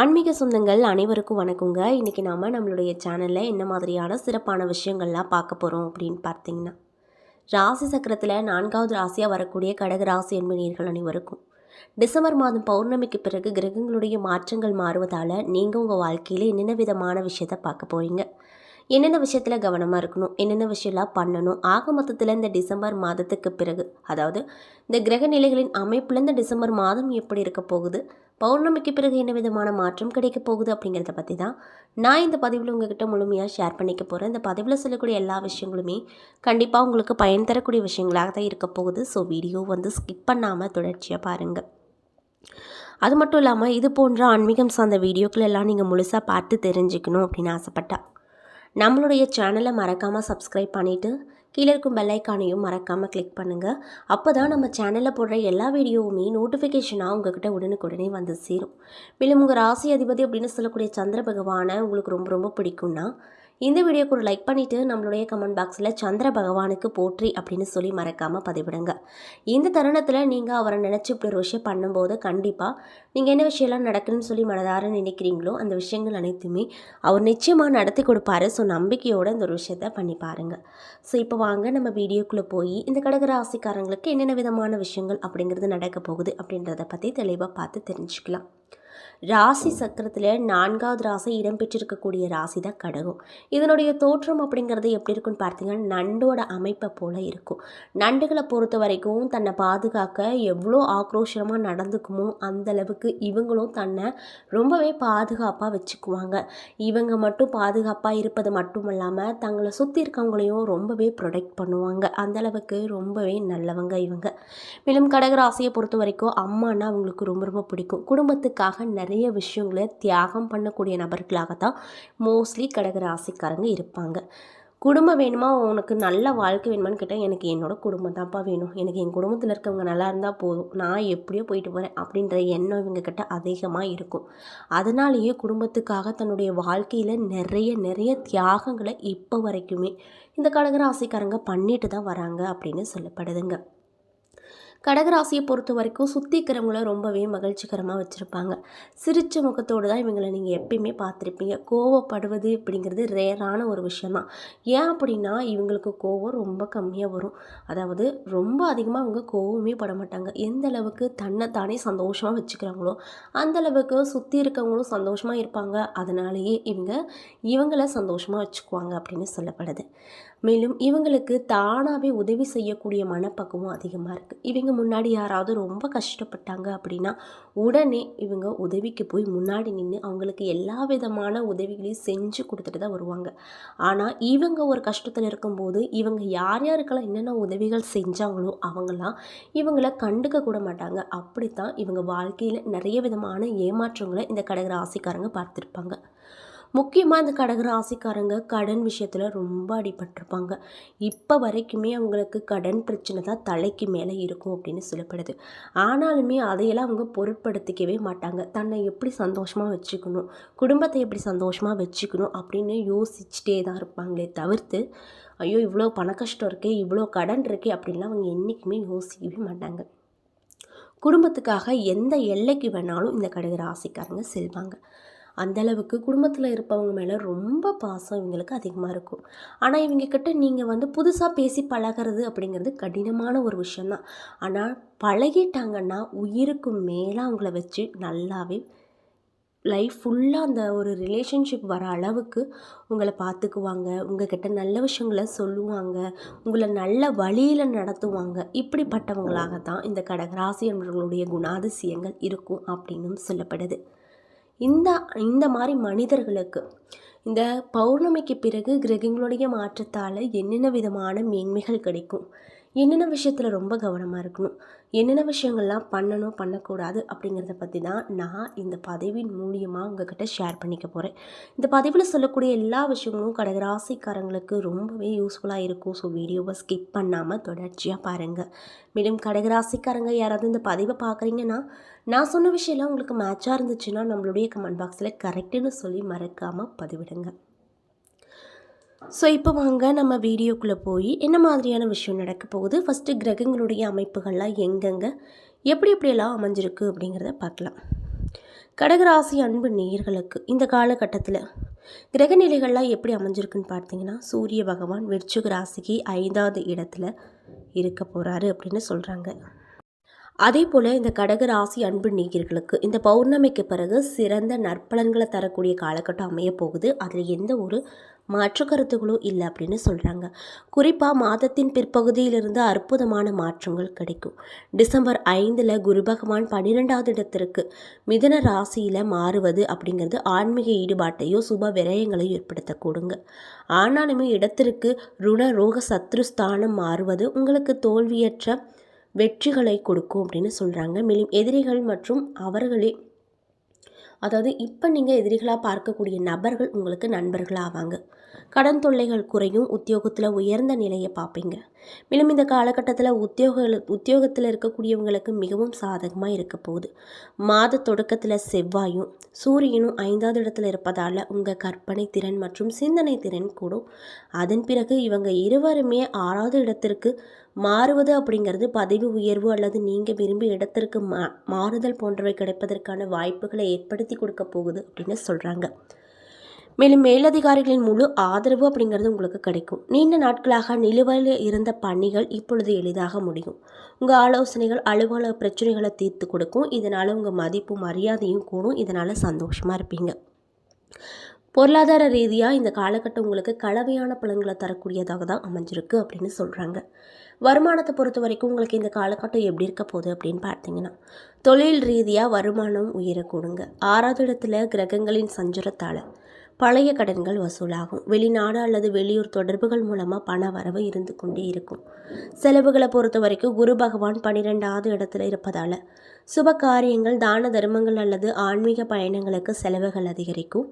ஆன்மீக சொந்தங்கள் அனைவருக்கும் வணக்கங்க. இன்றைக்கி நாம் நம்மளுடைய சேனலில் என்ன மாதிரியான சிறப்பான விஷயங்கள்லாம் பார்க்க போகிறோம் அப்படின்னு பார்த்தீங்கன்னா ராசி சக்கரத்தில் நான்காவது ராசியாக வரக்கூடிய கடக ராசி என்பனியர்கள் அனைவருக்கும். டிசம்பர் மாதம் பௌர்ணமிக்கு பிறகு கிரகங்களுடைய மாற்றங்கள் மாறுவதால் நீங்கள் உங்கள் வாழ்க்கையில் என்னென்ன விதமான விஷயத்தை பார்க்க போகிறீங்க என்னென்ன விஷயத்தில் கவனமாக இருக்கணும்? என்னென்ன விஷயம்லாம் பண்ணணும்? ஆக மொத்தத்தில் இந்த டிசம்பர் மாதத்துக்கு பிறகு அதாவது இந்த கிரக நிலைகளின் அமைப்பில் இந்த டிசம்பர் மாதம் எப்படி இருக்க போகுது? பௌர்ணமிக்கு பிறகு என்ன விதமான மாற்றம் கிடைக்க போகுது அப்படிங்கிறத பற்றி தான் நான் இந்த பதிவில் உங்ககிட்ட முழுமையாக ஷேர் பண்ணிக்க போகிறேன் இந்த பதிவில் சொல்லக்கூடிய எல்லா விஷயங்களுமே கண்டிப்பாக உங்களுக்கு பயன் தரக்கூடிய விஷயங்களாக தான் இருக்க போகுது. ஸோ வீடியோ வந்து ஸ்கிப் பண்ணாமல் தொடர்ச்சியாக பாருங்கள் அது மட்டும் இல்லாமல் இது போன்ற ஆன்மீகம் சார்ந்த வீடியோக்கள் எல்லாம் நீங்கள் முழுசாக பார்த்து தெரிஞ்சுக்கணும் அப்படின்னு ஆசைப்பட்டா நம்மளுடைய சேனலை மறக்காமல் சப்ஸ்கிரைப் பண்ணிவிட்டு கீழே இருக்கும் பெல்லைக்கானையும் மறக்காமல் கிளிக் பண்ணுங்கள் அப்போ தான் நம்ம சேனலில் போடுற எல்லா வீடியோவுமே நோட்டிஃபிகேஷனாக உங்ககிட்ட உடனுக்குடனே வந்து சேரும். மேலும் உங்கள் ராசி அதிபதி அப்படின்னு சொல்லக்கூடிய சந்திர பகவானை உங்களுக்கு ரொம்ப ரொம்ப பிடிக்கும்னா இந்த வீடியோக்கு ஒரு லைக் பண்ணிவிட்டு நம்மளுடைய கமெண்ட் பாக்ஸில் சந்திர பகவானுக்கு போற்றி அப்படின்னு சொல்லி மறக்காமல் பதிவிடுங்க. இந்த தருணத்தில் நீங்கள் அவரை நினச்சி இப்படி ஒரு விஷயம் பண்ணும்போது கண்டிப்பாக நீங்கள் என்ன விஷயம்லாம் நடக்குதுன்னு சொல்லி மனதார நினைக்கிறீங்களோ அந்த விஷயங்கள் அனைத்துமே அவர் நிச்சயமாக நடத்தி கொடுப்பாரு. ஸோ நம்பிக்கையோடு இந்த ஒரு விஷயத்த பண்ணி பாருங்கள் ஸோ இப்போ வாங்க நம்ம வீடியோக்குள்ளே போய் இந்த கடக ராசிக்காரங்களுக்கு என்னென்ன விதமான விஷயங்கள் அப்படிங்கிறது நடக்க போகுது அப்படின்றத பற்றி தெளிவாக பார்த்து தெரிஞ்சுக்கலாம். ராசி சக்கரத்தில் நான்காவது ராசி இடம்பெற்றிருக்கக்கூடிய ராசி தான் கடகம். இதனுடைய தோற்றம் அப்படிங்கிறது எப்படி இருக்குன்னு பார்த்தீங்கன்னா நண்டோட அமைப்பை போல் இருக்கும். நண்டுகளை பொறுத்த வரைக்கும் தன்னை பாதுகாக்க எவ்வளோ ஆக்ரோஷமாக நடந்துக்குமோ அந்தளவுக்கு இவங்களும் தன்னை ரொம்பவே பாதுகாப்பாக வச்சுக்குவாங்க. இவங்க மட்டும் பாதுகாப்பாக இருப்பது மட்டும் இல்லாமல் தங்களை சுற்றி இருக்கவங்களையும் ரொம்பவே ப்ரொடெக்ட் பண்ணுவாங்க. அந்தளவுக்கு ரொம்பவே நல்லவங்க இவங்க. மேலும் கடகராசியை பொறுத்த வரைக்கும் அம்மானா அவங்களுக்கு ரொம்ப ரொம்ப பிடிக்கும். குடும்பத்துக்காக நிறைய விஷயங்களை தியாகம் பண்ணக்கூடிய நபர்களாக தான் மோஸ்ட்லி கடகராசிக்காரங்க இருப்பாங்க. குடும்பம் வேணுமா? உனக்கு நல்ல வாழ்க்கை வேணுமான்னு கேட்டால் எனக்கு என்னோடய குடும்பம் தான்ப்பா வேணும். எனக்கு என் குடும்பத்தில் இருக்கவங்க நல்லா இருந்தால் போதும். நான் எப்படியோ போயிட்டு போகிறேன் அப்படின்ற எண்ணம் இவங்க கிட்ட அதிகமாக இருக்கும். அதனாலேயே குடும்பத்துக்காக தன்னுடைய வாழ்க்கையில் நிறைய நிறைய தியாகங்களை இப்போ வரைக்குமே இந்த கடகராசிக்காரங்க பண்ணிட்டு தான் வராங்க அப்படின்னு சொல்லப்படுதுங்க. கடகராசியை பொறுத்த வரைக்கும் சுற்றி இருக்கிறவங்கள ரொம்பவே மகிழ்ச்சிகரமாக வச்சுருப்பாங்க. சிரித்த முகத்தோடு தான் இவங்களை நீங்கள் எப்பயுமே பார்த்துருப்பீங்க. கோவப்படுவது அப்படிங்கிறது ரேரான ஒரு விஷயந்தான் ஏன் அப்படின்னா இவங்களுக்கு கோவம் ரொம்ப கம்மியாக வரும். அதாவது ரொம்ப அதிகமாக அவங்க கோவமே பட மாட்டாங்க. எந்த அளவுக்கு தன்னை தானே சந்தோஷமாக வச்சுக்கிறாங்களோ அந்த அளவுக்கு சுற்றி இருக்கவங்களும் சந்தோஷமாக இருப்பாங்க. அதனாலேயே இவங்க இவங்கள சந்தோஷமாக வச்சுக்குவாங்க அப்படின்னு சொல்லப்படுது. மேலும் இவங்களுக்கு தானாகவே உதவி செய்யக்கூடிய மனப்பக்குவம் அதிகமாக இருக்குது இவங்க முன்னாடி யாராவது ரொம்ப கஷ்டப்பட்டாங்க அப்படின்னா உடனே இவங்க உதவிக்கு போய் முன்னாடி நின்று அவங்களுக்கு எல்லா விதமான உதவிகளையும் செஞ்சு கொடுத்துட்டு தான் வருவாங்க. ஆனால் இவங்க ஒரு கஷ்டத்தில் இருக்கும்போது இவங்க யார் யாருக்கெல்லாம் என்னென்ன உதவிகள் செஞ்சாங்களோ அவங்களாம் இவங்கள கண்டுக்க கூட மாட்டாங்க. அப்படித்தான் இவங்க வாழ்க்கையில் நிறைய விதமான ஏமாற்றங்களை இந்த கடக ராசிக்காரங்க பார்த்துருப்பாங்க. முக்கியமாக இந்த கடக ராசிக்காரங்க கடன் விஷயத்தில் ரொம்ப அடிபட்டிருப்பாங்க. இப்போ வரைக்குமே அவங்களுக்கு கடன் பிரச்சனை தான் தலைக்கு மேலே இருக்கும் அப்படின்னு சொல்லப்படுது. ஆனாலுமே அதையெல்லாம் அவங்க பொருட்படுத்திக்கவே மாட்டாங்க. தன்னை எப்படி சந்தோஷமாக வச்சுக்கணும் குடும்பத்தை எப்படி சந்தோஷமாக வச்சுக்கணும் அப்படின்னு யோசிச்சுட்டே தான் இருப்பாங்களே தவிர்த்து ஐயோ இவ்வளோ பண கஷ்டம் இருக்கே இவ்வளோ கடன் இருக்கே அப்படின்லாம் அவங்க என்றைக்குமே யோசிக்கவே மாட்டாங்க. குடும்பத்துக்காக எந்த எல்லைக்கு வேணாலும் இந்த கடக ராசிக்காரங்க செல்வாங்க. அந்தளவுக்கு குடும்பத்தில் இருப்பவங்க மேலே ரொம்ப பாசம் இவங்களுக்கு அதிகமாக இருக்கும். ஆனால் இவங்க கிட்ட நீங்கள் வந்து புதுசாக பேசி பழகிறது அப்படிங்கிறது கடினமான ஒரு விஷயந்தான் ஆனால் பழகிட்டாங்கன்னா உயிருக்கு மேலே அவங்கள வச்சு நல்லாவே லைஃப் ஃபுல்லாக அந்த ஒரு ரிலேஷன்ஷிப் வர அளவுக்கு உங்களை பார்த்துக்குவாங்க உங்ககிட்ட நல்ல விஷயங்களை சொல்லுவாங்க. உங்களை நல்ல வழியில் நடத்துவாங்க. இப்படிப்பட்டவங்களாக தான் இந்த கடகராசி என்பவர்களுடைய குணாதிசயங்கள் இருக்கும் அப்படின்னும் சொல்லப்படுது. இந்த இந்த மாதிரி மனிதர்களுக்கு இந்த பௌர்ணமிக்கு பிறகு கிரகங்களுடைய மாற்றத்தால் என்னென்ன விதமான மேன்மைகள் கிடைக்கும்? என்னென்ன விஷயத்தில் ரொம்ப கவனமாக இருக்கணும்? என்னென்ன விஷயங்கள்லாம் பண்ணணும் பண்ணக்கூடாது அப்படிங்கிறத பற்றி தான் நான் இந்த பதவியின் மூலியமாக உங்ககிட்ட ஷேர் பண்ணிக்க போகிறேன் இந்த பதிவில் சொல்லக்கூடிய எல்லா விஷயங்களும் கடகராசிக்காரங்களுக்கு ரொம்பவே யூஸ்ஃபுல்லாக இருக்கும். ஸோ வீடியோவை ஸ்கிப் பண்ணாமல் தொடர்ச்சியாக பாருங்கள் மேலும் கடகராசிக்காரங்க யாராவது இந்த பதிவை பார்க்குறீங்கன்னா நான் சொன்ன விஷயம்லாம் உங்களுக்கு மேட்சாக இருந்துச்சுன்னா நம்மளுடைய கமெண்ட் பாக்ஸில் கரெக்டுன்னு சொல்லி மறக்காமல் பதிவிடுங்க. ஸோ இப்போ வாங்க நம்ம வீடியோக்குள்ளே போய் என்ன மாதிரியான விஷயம் நடக்க போகுது? ஃபஸ்ட்டு கிரகங்களுடைய அமைப்புகள்லாம் எங்கெங்கே? எப்படி எப்படியெல்லாம் அமைஞ்சிருக்கு அப்படிங்கிறத பார்க்கலாம். கடகராசி அன்பு நேயர்களுக்கு இந்த காலகட்டத்தில் கிரகநிலைகள்லாம் எப்படி அமைஞ்சிருக்குன்னு பார்த்தீங்கன்னா சூரிய பகவான் விருச்சிக ராசிக்கு ஐந்தாவது இடத்துல இருக்க போகிறாரு அப்படின்னு சொல்கிறாங்க அதே போல் இந்த கடக ராசி அன்பு நீர்களுக்கு இந்த பௌர்ணமிக்கு பிறகு சிறந்த நற்பலன்களை தரக்கூடிய காலகட்டம் அமைய போகுது. அதில் எந்த ஒரு மாற்று கருத்துகளும் இல்லை அப்படின்னு சொல்கிறாங்க குறிப்பாக மாதத்தின் பிற்பகுதியிலிருந்து அற்புதமான மாற்றங்கள் கிடைக்கும். டிசம்பர் ஐந்தில் குரு பகவான் பன்னிரெண்டாவது இடத்திற்கு மிதன ராசியில் மாறுவது அப்படிங்கிறது ஆன்மீக ஈடுபாட்டையோ சுப விரயங்களையும் ஏற்படுத்தக்கூடுங்க. ஆனாலுமே இடத்திற்கு ருண ரோக சத்ருஸ்தானம் மாறுவது உங்களுக்கு தோல்வியற்ற வெற்றிகளை கொடுக்கும் அப்படின்னு சொல்கிறாங்க மேலும் எதிரிகள் மற்றும் அவர்களே அதாவது இப்போ நீங்கள் எதிரிகளாக பார்க்கக்கூடிய நபர்கள் உங்களுக்கு நண்பர்களாக ஆவாங்க. கடன் தொல்லைகள் குறையும் உத்தியோகத்தில் உயர்ந்த நிலையை பார்ப்பீங்க. மேலும் இந்த காலகட்டத்தில் உத்தியோக உத்தியோகத்தில் இருக்கக்கூடியவங்களுக்கு மிகவும் சாதகமாக இருக்க போகுது. மாத தொடக்கத்தில் செவ்வாயும் சூரியனும் ஐந்தாவது இடத்துல இருப்பதால் உங்கள் கற்பனை திறன் மற்றும் சிந்தனை திறன் கூடும். அதன் பிறகு இவங்க இருவருமே ஆறாவது இடத்திற்கு மாறுவது அப்படிங்கிறது பதவி உயர்வு அல்லது நீங்கள் விரும்பி இடத்திற்கு மா மாறுதல் போன்றவை கிடைப்பதற்கான வாய்ப்புகளை ஏற்படுத்தி கொடுக்க போகுது அப்படின்னு சொல்கிறாங்க மேலும் மேலதிகாரிகளின் முழு ஆதரவு அப்படிங்கிறது உங்களுக்கு கிடைக்கும். நீண்ட நாட்களாக நிலுவையில் இருந்த பணிகள் இப்பொழுது எளிதாக முடியும். உங்கள் ஆலோசனைகள் அலுவலக பிரச்சனைகளை தீர்த்து கொடுக்கும். இதனால் உங்கள் மதிப்பு மரியாதையும் கூடும். இதனால் சந்தோஷமாக இருப்பீங்க. பொருளாதார ரீதியாக இந்த காலகட்டம் உங்களுக்கு கலவையான பலன்களை தரக்கூடியதாக தான் அமைஞ்சிருக்கு அப்படின்னு சொல்கிறாங்க வருமானத்தை பொறுத்த வரைக்கும் உங்களுக்கு இந்த காலகட்டம் எப்படி இருக்க போகுது அப்படின்னு பார்த்தீங்கன்னா தொழில் ரீதியாக வருமானம் உயரக்கூடுங்க. ஆறாவது இடத்துல கிரகங்களின் சஞ்சுரத்தால் பழைய கடன்கள் வசூலாகும். வெளிநாடு அல்லது வெளியூர் தொடர்புகள் மூலமாக பண வரவு இருந்து கொண்டே இருக்கும். செலவுகளை பொறுத்த வரைக்கும் குரு பகவான் பன்னிரெண்டாவது இடத்துல இருப்பதால் சுப காரியங்கள் தான தர்மங்கள் அல்லது ஆன்மீக பயணங்களுக்கு செலவுகள் அதிகரிக்கும்.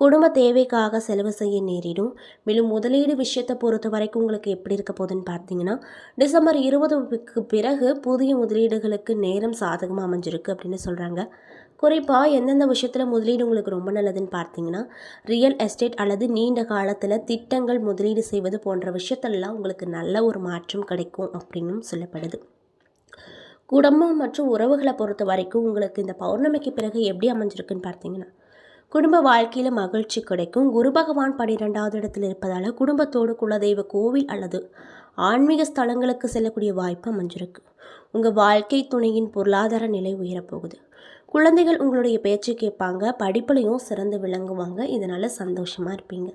குடும்ப தேவைக்காக செலவு செய்ய நேரிடும். மேலும் முதலீடு விஷயத்தை பொறுத்த வரைக்கும் உங்களுக்கு எப்படி இருக்க போகுதுன்னு பார்த்தீங்கன்னா டிசம்பர் இருபதுக்கு பிறகு புதிய முதலீடுகளுக்கு நேரம் சாதகமாக அமைஞ்சிருக்கு அப்படின்னு சொல்கிறாங்க குறிப்பாக எந்தெந்த விஷயத்தில் முதலீடு உங்களுக்கு ரொம்ப நல்லதுன்னு பார்த்தீங்கன்னா ரியல் எஸ்டேட் அல்லது நீண்ட காலத்தில் திட்டங்கள் முதலீடு செய்வது போன்ற விஷயத்தெல்லாம் உங்களுக்கு நல்ல ஒரு மாற்றம் கிடைக்கும் அப்படின்னும் சொல்லப்படுது. குடும்பம் மற்றும் உறவுகளை பொறுத்த வரைக்கும் உங்களுக்கு இந்த பௌர்ணமிக்கு பிறகு எப்படி அமைஞ்சிருக்குன்னு பார்த்தீங்கன்னா குடும்ப வாழ்க்கையில் மகிழ்ச்சி கிடைக்கும். குரு பகவான் பன்னிரெண்டாவது இடத்தில் இருப்பதால் குடும்பத்தோடு குலதெய்வ கோவில் அல்லது ஆன்மீக ஸ்தலங்களுக்கு செல்லக்கூடிய வாய்ப்பு அமைஞ்சிருக்கு. உங்கள் வாழ்க்கை துணையின் பொருளாதார நிலை உயரப்போகுது. குழந்தைகள் உங்களுடைய பேச்சு கேட்பாங்க படிப்புலையும் சிறந்து விளங்குவாங்க இதனால் சந்தோஷமாக இருப்பீங்க.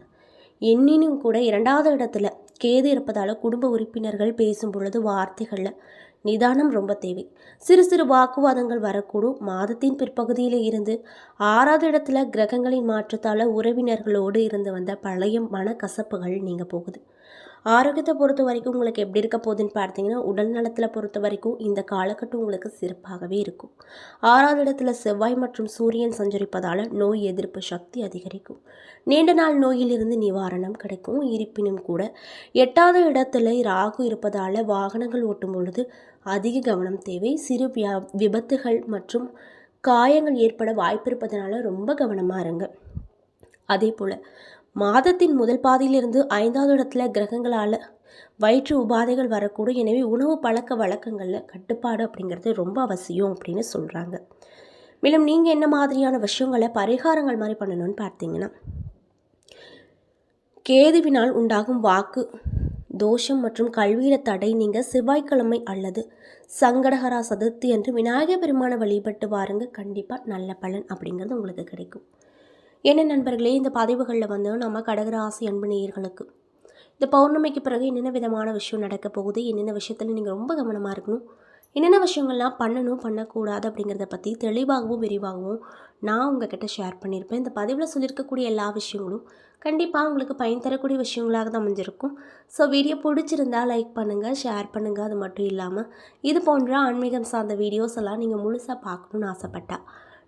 எண்ணினும் கூட இரண்டாவது இடத்துல கேது இருப்பதால் குடும்ப உறுப்பினர்கள் பேசும் பொழுது வார்த்தைகளில் நிதானம் ரொம்ப தேவை. சிறு சிறு வாக்குவாதங்கள் வரக்கூடும். மாதத்தின் பிற்பகுதியில் இருந்து ஆறாவது இடத்துல கிரகங்களின் மாற்றத்தால் உறவினர்களோடு இருந்து வந்த பழைய மனக்கசப்புகள் நீங்கள் போகுது. ஆரோக்கியத்தை பொறுத்த வரைக்கும் உங்களுக்கு எப்படி இருக்க போகுதுன்னு பார்த்தீங்கன்னா உடல் நலத்தில் பொறுத்த வரைக்கும் இந்த காலகட்டம் உங்களுக்கு சிறப்பாகவே இருக்கும். ஆறாவது இடத்துல செவ்வாய் மற்றும் சூரியன் சஞ்சரிப்பதால் நோய் எதிர்ப்பு சக்தி அதிகரிக்கும். நீண்ட நாள் நோயிலிருந்து நிவாரணம் கிடைக்கும். இருப்பினும் கூட எட்டாவது இடத்துல ராகு இருப்பதால் வாகனங்கள் ஓட்டும் பொழுது அதிக கவனம் தேவை. சிறு வியா விபத்துகள் மற்றும் காயங்கள் ஏற்பட வாய்ப்பு இருப்பதனால ரொம்ப கவனமாக இருங்க. அதே போல் மாதத்தின் முதல் பாதியிலிருந்து ஐந்தாவது இடத்துல கிரகங்களால் வயிற்று உபாதைகள் வரக்கூடும். எனவே உணவு பழக்க வழக்கங்களில் கட்டுப்பாடு அப்படிங்கிறது ரொம்ப அவசியம் அப்படின்னு சொல்கிறாங்க மேலும் நீங்கள் என்ன மாதிரியான விஷயங்களை பரிகாரங்கள் மாதிரி பண்ணணும்னு பார்த்தீங்கன்னா கேதுவினால் உண்டாகும் வாக்கு தோஷம் மற்றும் கல்வியில் தடை நீங்கள் செவ்வாய்க்கிழமை அல்லது சங்கடகரா சதுர்த்தி என்று விநாயகர் பெருமானை வழிபட்டு வாருங்க. கண்டிப்பாக நல்ல பலன் அப்படிங்கிறது உங்களுக்கு கிடைக்கும். என்ன நண்பர்களே இந்த பதிவுகளில் வந்து நம்ம கடகராசி அன்பு நேயர்களுக்கு இந்த பௌர்ணமிக்கு பிறகு என்னென்ன விதமான விஷயம் நடக்க போகுது என்னென்ன விஷயத்தில் நீங்கள் ரொம்ப கவனமாக இருக்கணும் என்னென்ன விஷயங்கள்லாம் பண்ணணும் பண்ணக்கூடாது அப்படிங்கிறத பற்றி தெளிவாகவும் விரிவாகவும் நான் உங்ககிட்ட ஷேர் பண்ணியிருப்பேன். இந்த பதிவில் சொல்லியிருக்கக்கூடிய எல்லா விஷயங்களும் கண்டிப்பாக உங்களுக்கு பயன் தரக்கூடிய விஷயங்களாக தான் அமைஞ்சிருக்கும். ஸோ வீடியோ பிடிச்சிருந்தால் லைக் பண்ணுங்கள் ஷேர் பண்ணுங்கள் அது மட்டும் இல்லாமல் இது போன்ற ஆன்மீகம் சார்ந்த வீடியோஸ் எல்லாம் நீங்கள் முழுசாக பார்க்கணுன்னு ஆசைப்பட்டா